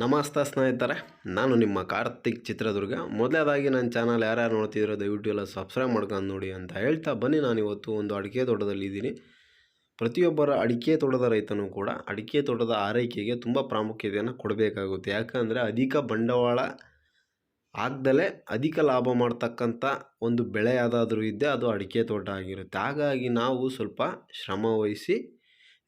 ನಮಸ್ತೆ ಸ್ನೇಹಿತರೆ, ನಾನು ನಿಮ್ಮ ಕಾರ್ತಿಕ್ ಚಿತ್ರದುರ್ಗ. ಮೊದಲೇದಾಗಿ ನನ್ನ ಚಾನಲ್ ಯಾರ್ಯಾರು ನೋಡ್ತಿದ್ದೀರೋ ದಯವಿಟ್ಟು ಎಲ್ಲ ಸಬ್ಸ್ಕ್ರೈಬ್ ಮಾಡ್ಕೊಂಡು ನೋಡಿ ಅಂತ ಹೇಳ್ತಾ ಬನ್ನಿ. ನಾನು ಇವತ್ತು ಒಂದು ಅಡಿಕೆ ತೋಟದಲ್ಲಿ ಇದ್ದೀನಿ. ಪ್ರತಿಯೊಬ್ಬರ ಅಡಿಕೆ ತೋಟದ ರೈತನೂ ಕೂಡ ಅಡಿಕೆ ತೋಟದ ಆರೈಕೆಗೆ ತುಂಬ ಪ್ರಾಮುಖ್ಯತೆಯನ್ನು ಕೊಡಬೇಕಾಗುತ್ತೆ. ಯಾಕಂದರೆ ಅಧಿಕ ಬಂಡವಾಳ ಆಗ್ದಲೇ ಅಧಿಕ ಲಾಭ ಮಾಡ್ತಕ್ಕಂಥ ಒಂದು ಬೆಳೆ ಯಾವುದಾದ್ರೂ ಇದ್ದೆ ಅದು ಅಡಿಕೆ ತೋಟ ಆಗಿರುತ್ತೆ. ಹಾಗಾಗಿ ನಾವು ಸ್ವಲ್ಪ ಶ್ರಮ ವಹಿಸಿ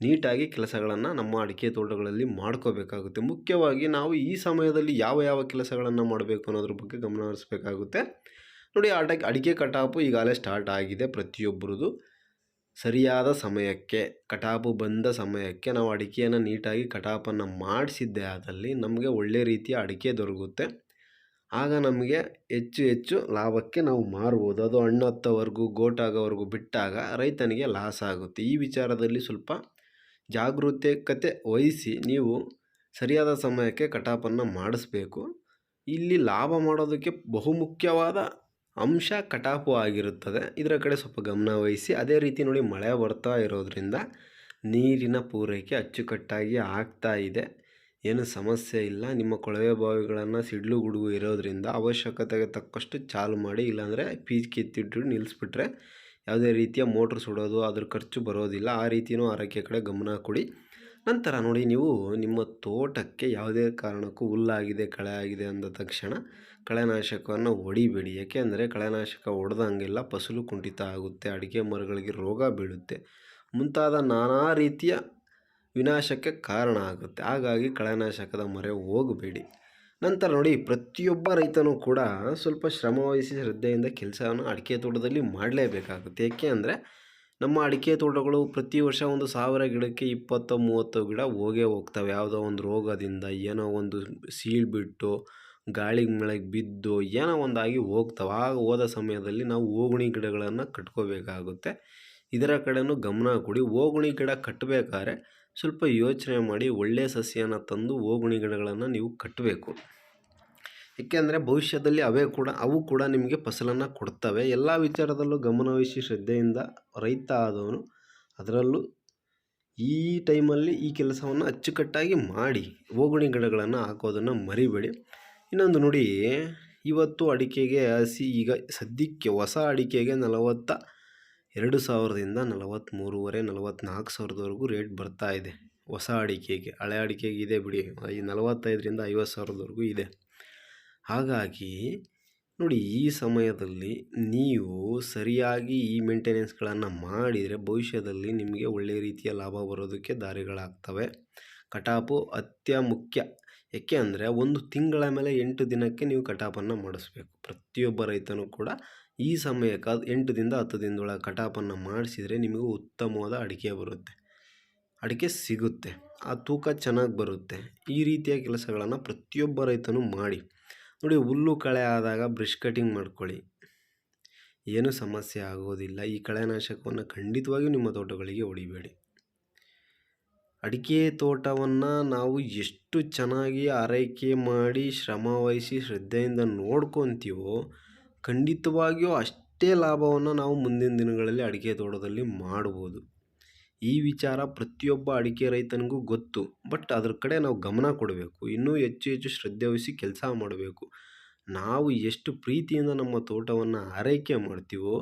ನೀಟಾಗಿ ಕೆಲಸಗಳನ್ನು ನಮ್ಮ ಅಡಿಕೆ ತೋಟಗಳಲ್ಲಿ ಮಾಡ್ಕೋಬೇಕಾಗುತ್ತೆ. ಮುಖ್ಯವಾಗಿ ನಾವು ಈ ಸಮಯದಲ್ಲಿ ಯಾವ ಯಾವ ಕೆಲಸಗಳನ್ನು ಮಾಡಬೇಕು ಅನ್ನೋದ್ರ ಬಗ್ಗೆ ಗಮನ ಹರಿಸ್ಬೇಕಾಗುತ್ತೆ. ನೋಡಿ ಅಡಕೆ ಅಡಿಕೆ ಕಟಾಪು ಈಗಾಗಲೇ ಸ್ಟಾರ್ಟ್ ಆಗಿದೆ ಪ್ರತಿಯೊಬ್ಬರದು. ಸರಿಯಾದ ಸಮಯಕ್ಕೆ, ಕಟಾಪು ಬಂದ ಸಮಯಕ್ಕೆ ನಾವು ಅಡಿಕೆಯನ್ನು ನೀಟಾಗಿ ಕಟಾಪನ್ನು ಮಾಡಿಸಿದ್ದೇ ಆದಲ್ಲಿ ನಮಗೆ ಒಳ್ಳೆ ರೀತಿಯ ಅಡಿಕೆ ದೊರಕುತ್ತೆ. ಆಗ ನಮಗೆ ಹೆಚ್ಚು ಹೆಚ್ಚು ಲಾಭಕ್ಕೆ ನಾವು ಮಾರ್ಬೋದು. ಅದು ಹಣ್ಣು ಹತ್ತೋವರೆಗೂ ಗೋಟಾಗೋವರೆಗೂ ಬಿಟ್ಟಾಗ ರೈತನಿಗೆ ಲಾಸ್ ಆಗುತ್ತೆ. ಈ ವಿಚಾರದಲ್ಲಿ ಸ್ವಲ್ಪ ಜಾಗರೂಕತೆ ವಹಿಸಿ ನೀವು ಸರಿಯಾದ ಸಮಯಕ್ಕೆ ಕಟಾಪನ್ನು ಮಾಡಿಸ್ಬೇಕು. ಇಲ್ಲಿ ಲಾಭ ಮಾಡೋದಕ್ಕೆ ಬಹುಮುಖ್ಯವಾದ ಅಂಶ ಕಟಾಪು ಆಗಿರುತ್ತದೆ. ಇದರ ಕಡೆ ಸ್ವಲ್ಪ ಗಮನ ವಹಿಸಿ. ಅದೇ ರೀತಿ ನೋಡಿ, ಮಳೆ ಬರ್ತಾ ಇರೋದ್ರಿಂದ ನೀರಿನ ಪೂರೈಕೆ ಅಚ್ಚುಕಟ್ಟಾಗಿ ಆಗ್ತಾ ಇದೆ. ಏನು ಸಮಸ್ಯೆ ಇಲ್ಲ. ನಿಮ್ಮ ಕೊಳವೆ ಬಾವಿಗಳನ್ನು ಸಿಡ್ಲು ಗುಡುಗು ಇರೋದರಿಂದ ಅವಶ್ಯಕತೆಗೆ ತಕ್ಕಷ್ಟು ಚಾಲು ಮಾಡಿ, ಇಲ್ಲಾಂದರೆ ಪೀಚ್ ಕಿತ್ತಿಟ್ಟು ನಿಲ್ಲಿಸ್ಬಿಟ್ರೆ ಯಾವುದೇ ರೀತಿಯ ಮೋಟ್ರ್ ಸುಡೋದು, ಅದ್ರ ಖರ್ಚು ಬರೋದಿಲ್ಲ. ಆ ರೀತಿಯೂ ಆರೈಕೆ ಕಡೆ ಗಮನ ಕೊಡಿ. ನಂತರ ನೋಡಿ, ನೀವು ನಿಮ್ಮ ತೋಟಕ್ಕೆ ಯಾವುದೇ ಕಾರಣಕ್ಕೂ ಹುಲ್ಲಾಗಿದೆ, ಕಳೆ ಆಗಿದೆ ಅಂದ ತಕ್ಷಣ ಕಳೆನಾಶಕವನ್ನು ಹೊಡಿಬೇಡಿ. ಯಾಕೆಂದರೆ ಕಳೆನಾಶಕ ಹೊಡೆದಂಗೆಲ್ಲ ಫಸಲು ಕುಂಠಿತ ಆಗುತ್ತೆ, ಅಡಿಕೆ ಮರಗಳಿಗೆ ರೋಗ ಬೀಳುತ್ತೆ. ಮುಂತಾದ ನಾನಾ ರೀತಿಯ ವಿನಾಶಕ್ಕೆ ಕಾರಣ ಆಗುತ್ತೆ. ಹಾಗಾಗಿ ಕಳೆನಾಶಕದ ಮೊರೆ ಹೋಗಬೇಡಿ. ನಂತರ ನೋಡಿ ಪ್ರತಿಯೊಬ್ಬ ರೈತನೂ ಕೂಡ ಸ್ವಲ್ಪ ಶ್ರಮವಹಿಸಿ ಶ್ರದ್ಧೆಯಿಂದ ಕೆಲಸವನ್ನು ಅಡಿಕೆ ತೋಟದಲ್ಲಿ ಮಾಡಲೇಬೇಕಾಗುತ್ತೆ. ಏಕೆ ಅಂದರೆ ನಮ್ಮ ಅಡಿಕೆ ತೋಟಗಳು ಪ್ರತಿ ವರ್ಷ ಒಂದು ಸಾವಿರ ಗಿಡಕ್ಕೆ ಇಪ್ಪತ್ತು, ಮೂವತ್ತು ಗಿಡ ಹೋಗೇ ಹೋಗ್ತವೆ. ಯಾವುದೋ ಒಂದು ರೋಗದಿಂದ, ಏನೋ ಒಂದು ಸೀಳು ಬಿಟ್ಟು ಗಾಳಿಗೆ ಮಳೆಗೆ ಬಿದ್ದು, ಏನೋ ಒಂದಾಗಿ ಹೋಗ್ತವೆ. ಆಗ ಹೋದ ಸಮಯದಲ್ಲಿ ನಾವು ಹೋಗುಣಿ ಗಿಡಗಳನ್ನು ಕಟ್ಕೋಬೇಕಾಗುತ್ತೆ. ಇದರ ಕಡೆನೂ ಗಮನ ಕೊಡಿ. ಹೋಗುಣಿ ಗಿಡ ಕಟ್ಟಬೇಕಾದ್ರೆ ಸ್ವಲ್ಪ ಯೋಚನೆ ಮಾಡಿ ಒಳ್ಳೆಯ ಸಸ್ಯನ ತಂದು ಹೋಗುಣಿ ಗಿಡಗಳನ್ನು ನೀವು ಕಟ್ಟಬೇಕು ಏಕೆಂದರೆ ಭವಿಷ್ಯದಲ್ಲಿ ಅವೇ ಕೂಡ, ಅವು ಕೂಡ ನಿಮಗೆ ಫಸಲನ್ನು ಕೊಡ್ತವೆ. ಎಲ್ಲ ವಿಚಾರದಲ್ಲೂ ಗಮನವಹಿಸಿ ಶ್ರದ್ಧೆಯಿಂದ ರೈತ ಆದವನು ಅದರಲ್ಲೂ ಈ ಟೈಮಲ್ಲಿ ಈ ಕೆಲಸವನ್ನು ಅಚ್ಚುಕಟ್ಟಾಗಿ ಮಾಡಿ ಹೋಗುಣಿ ಗಿಡಗಳನ್ನು ಹಾಕೋದನ್ನು ಮರಿಬೇಡಿ. ಇನ್ನೊಂದು ನೋಡಿ, ಇವತ್ತು ಅಡಿಕೆಗೆ ಹಸಿ ಈಗ ಸದ್ಯಕ್ಕೆ ಹೊಸ ಅಡಿಕೆಗೆ ನಲವತ್ತ ಎರಡು ಸಾವಿರದಿಂದ ನಲವತ್ತ್ಮೂರುವರೆ ನಲವತ್ತ್ನಾಲ್ಕು ಸಾವಿರದವರೆಗೂ ರೇಟ್ ಬರ್ತಾ ಇದೆ. ಹೊಸ ಅಡಿಕೆಗೆ, ಹಳೆ ಅಡಿಕೆಗೆ ಇದೆ ಬಿಡಿ. ಈ ನಲವತ್ತೈದರಿಂದ ಐವತ್ತು ಸಾವಿರದವರೆಗೂ ಇದೆ. ಹಾಗಾಗಿ ನೋಡಿ, ಈ ಸಮಯದಲ್ಲಿ ನೀವು ಸರಿಯಾಗಿ ಈ ಮೇಂಟೆನೆನ್ಸ್ಗಳನ್ನು ಮಾಡಿದರೆ ಭವಿಷ್ಯದಲ್ಲಿ ನಿಮಗೆ ಒಳ್ಳೆಯ ರೀತಿಯ ಲಾಭ ಬರೋದಕ್ಕೆ ದಾರಿಗಳಾಗ್ತವೆ. ಕಟಾಪು ಅತ್ಯ ಮುಖ್ಯ ಏಕೆ ಅಂದರೆ ಒಂದು ತಿಂಗಳ ಮೇಲೆ ಎಂಟು ದಿನಕ್ಕೆ ನೀವು ಕಟಾಪನ್ನು ಮಾಡಿಸ್ಬೇಕು. ಪ್ರತಿಯೊಬ್ಬ ರೈತನೂ ಕೂಡ ಈ ಸಮಯಕ್ಕೆ ಎಂಟು ದಿನದ ಹತ್ತು ದಿನದೊಳಗೆ ಕಟಾಪನ್ನು ಮಾಡಿಸಿದರೆ ನಿಮಗೆ ಉತ್ತಮವಾದ ಅಡಿಕೆ ಬರುತ್ತೆ. ಅಡಿಕೆ ಸಿಗುತ್ತೆ. ಆ ತೂಕ ಚೆನ್ನಾಗಿ ಬರುತ್ತೆ. ಈ ರೀತಿಯ ಕೆಲಸಗಳನ್ನು ಪ್ರತಿಯೊಬ್ಬ ರೈತನೂ ಮಾಡಿ. ನೋಡಿ ಹುಲ್ಲು ಕಳೆ ಆದಾಗ ಬ್ರಷ್ ಕಟಿಂಗ್ ಮಾಡ್ಕೊಳ್ಳಿ. ಏನೂ ಸಮಸ್ಯೆ ಆಗೋದಿಲ್ಲ. ಈ ಕಳೆನಾಶಕವನ್ನು ಖಂಡಿತವಾಗಿಯೂ ನಿಮ್ಮ ತೋಟಗಳಿಗೆ ಹೊಡಿಬೇಡಿ. ಅಡಿಕೆ ತೋಟವನ್ನು ನಾವು ಎಷ್ಟು ಚೆನ್ನಾಗಿ ಆರೈಕೆ ಮಾಡಿ ಶ್ರಮವಹಿಸಿ ಶ್ರದ್ಧೆಯಿಂದ ನೋಡ್ಕೊತೀವೋ, ಖಂಡಿತವಾಗಿಯೂ ಅಷ್ಟೇ ಲಾಭವನ್ನು ನಾವು ಮುಂದಿನ ದಿನಗಳಲ್ಲಿ ಅಡಿಕೆ ತೋಟದಲ್ಲಿ ಮಾಡ್ಬೋದು. ಈ ವಿಚಾರ ಪ್ರತಿಯೊಬ್ಬ ಅಡಿಕೆ ರೈತನಿಗೂ ಗೊತ್ತು. ಬಟ್ ಅದ್ರ ಕಡೆ ನಾವು ಗಮನ ಕೊಡಬೇಕು. ಇನ್ನೂ ಹೆಚ್ಚು ಹೆಚ್ಚು ಶ್ರದ್ಧೆ ವಹಿಸಿ ಕೆಲಸ ಮಾಡಬೇಕು. ನಾವು ಎಷ್ಟು ಪ್ರೀತಿಯಿಂದ ನಮ್ಮ ತೋಟವನ್ನು ಆರೈಕೆ ಮಾಡ್ತೀವೋ,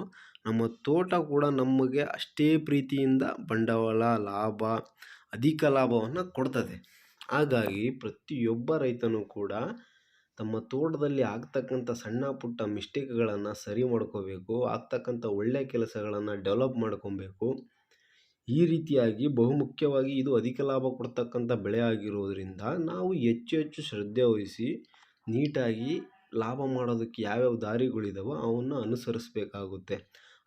ನಮ್ಮ ತೋಟ ಕೂಡ ನಮಗೆ ಅಷ್ಟೇ ಪ್ರೀತಿಯಿಂದ ಬಂಡವಾಳ, ಲಾಭ ಅಧಿಕ ಲಾಭವನ್ನು ಕೊಡ್ತದೆ. ಹಾಗಾಗಿ ಪ್ರತಿಯೊಬ್ಬ ರೈತನೂ ಕೂಡ ತಮ್ಮ ತೋಟದಲ್ಲಿ ಆಗ್ತಕ್ಕಂಥ ಸಣ್ಣ ಪುಟ್ಟ ಮಿಸ್ಟೇಕ್ಗಳನ್ನು ಸರಿ ಮಾಡ್ಕೋಬೇಕು, ಆಗ್ತಕ್ಕಂಥ ಒಳ್ಳೆಯ ಕೆಲಸಗಳನ್ನು ಡೆವಲಪ್ ಮಾಡ್ಕೊಬೇಕು. ಈ ರೀತಿಯಾಗಿ ಬಹುಮುಖ್ಯವಾಗಿ ಇದು ಅಧಿಕ ಲಾಭ ಕೊಡ್ತಕ್ಕಂಥ ಬೆಳೆ ಆಗಿರೋದ್ರಿಂದ ನಾವು ಹೆಚ್ಚು ಹೆಚ್ಚು ಶ್ರದ್ಧೆ ವಹಿಸಿ ನೀಟಾಗಿ ಲಾಭ ಮಾಡೋದಕ್ಕೆ ಯಾವ್ಯಾವ ದಾರಿಗಳಿದಾವೋ ಅವನ್ನು ಅನುಸರಿಸಬೇಕಾಗುತ್ತೆ.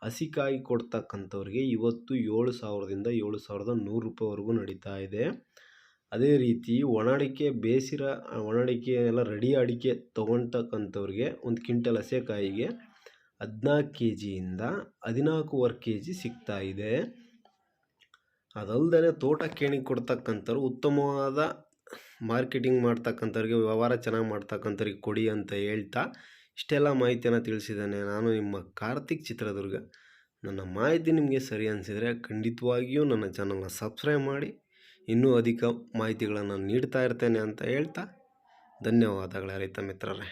ಹಸಿಕಾಯಿ ಕೊಡ್ತಕ್ಕಂಥವ್ರಿಗೆ ಇವತ್ತು ಏಳು ಸಾವಿರದಿಂದ ಏಳು ಸಾವಿರದ ನೂರು ರೂಪಾಯಿವರೆಗೂ ನಡೀತಾ ಇದೆ. ಅದೇ ರೀತಿ ಒಣ ಅಡಿಕೆ ಬೇಸಿರ ಒಣ ಅಡಿಕೆ ಎಲ್ಲ ರೆಡಿ ಅಡಿಕೆ ತೊಗೊಳ್ತಕ್ಕಂಥವ್ರಿಗೆ ಒಂದು ಕ್ವಿಂಟಲ್ ಹಸೆಕಾಯಿಗೆ ಹದಿನಾಲ್ಕು ಕೆ ಜಿಯಿಂದ ಹದಿನಾಲ್ಕೂವರೆ ಕೆ ಜಿ ಸಿಗ್ತಾ ಇದೆ. ಅದಲ್ಲದೆ ತೋಟ ಕೇಣಿ ಕೊಡ್ತಕ್ಕಂಥವ್ರು ಉತ್ತಮವಾದ ಮಾರ್ಕೆಟಿಂಗ್ ಮಾಡ್ತಕ್ಕಂಥವ್ರಿಗೆ, ವ್ಯವಹಾರ ಚೆನ್ನಾಗಿ ಮಾಡ್ತಕ್ಕಂಥವ್ರಿಗೆ ಕೊಡಿ ಅಂತ ಹೇಳ್ತಾ ಇಷ್ಟೆಲ್ಲ ಮಾಹಿತಿಯನ್ನು ತಿಳಿಸಿದ್ದೇನೆ ನಾನು ನಿಮ್ಮ ಕಾರ್ತಿಕ್ ಚಿತ್ರದುರ್ಗ. ನನ್ನ ಮಾಹಿತಿ ನಿಮಗೆ ಸರಿ ಅನಿಸಿದರೆ ಖಂಡಿತವಾಗಿಯೂ ನನ್ನ ಚಾನಲ್ನ ಸಬ್ಸ್ಕ್ರೈಬ್ ಮಾಡಿ, ಇನ್ನೂ ಅಧಿಕ ಮಾಹಿತಿಗಳನ್ನು ನೀಡ್ತಾ ಇರ್ತೇನೆ ಅಂತ ಹೇಳ್ತಾ ಧನ್ಯವಾದಗಳ ರೈತ ಮಿತ್ರರೇ.